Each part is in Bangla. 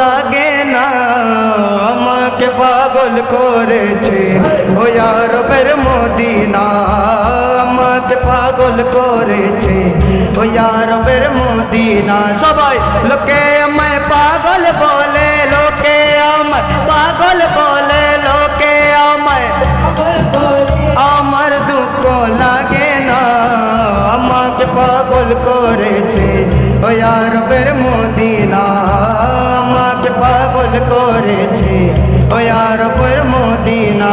লাগে না। আমাকে পাগল করেছে ও আরবের মদিনা। আমাকে পাগল করেছে ও আরবের মদিনা। সবাই, লোকে আমায় পাগল বলে, লোকে আমায় পাগল বলে, লোকে আমায় আমার দুঃখ লাগে না। আমাকে পাগল করেছে ও আরবের মদিনা আমাকে পাগল করেছে। ও আরবের Madina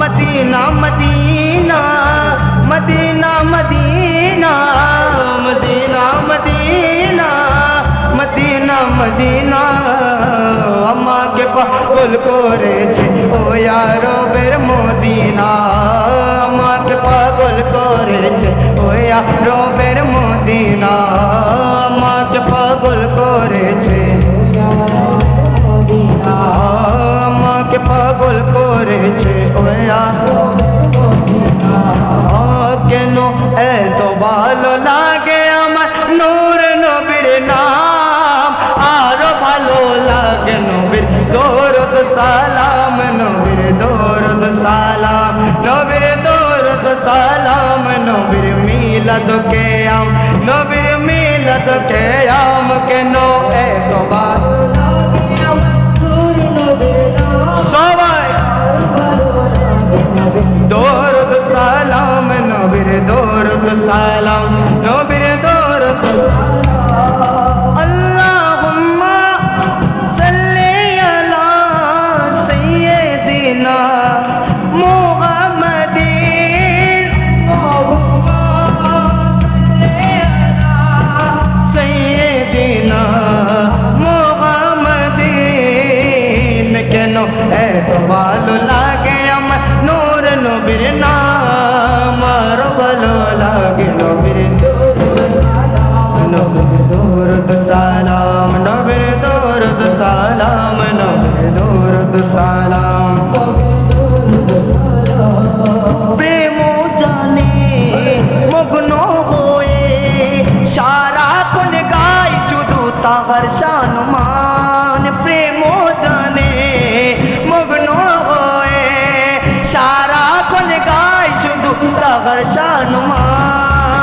Medina Medina Medina Medina Medina Medina Medina Medina. আমাকে পাগল করেছে ও আরবের মদিনা আমাকে পাগল করেছে ও করেছে। আমাকে পাগল করেছে কেন এত ভালো লাগে আমার নূর নবীর নাম? আরও ভালো লাগে নবীর দৌরদ সালাম নবীর দৌরদ সালাম নবীর দৌরদ সালাম নবীর মিলাদ কে আম নবীর চাঁদকে আম কেন একবার সবাই দৌড় সালাম নবীর দৌড় সালাম নবী নবীর নাম আর ভালো লাগে নবীর নবীর দৌরদ সালাম নবীর দৌরদ সালাম নবীর দৌরদ সালাম প্রেম সম্মান agar shanuman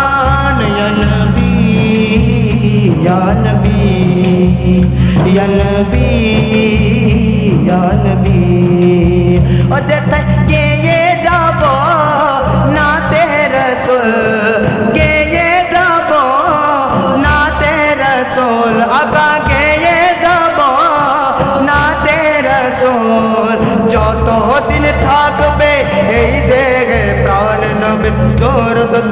ya nabi ya nabi ya nabi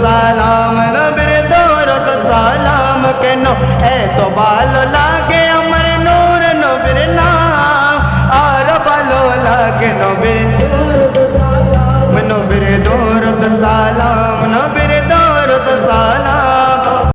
সালাম নবীর দৌড়ত সালাম কেন? এত ভালো লাগে আমার নূর নবীর নাম, আর ভালো লাগে নবীর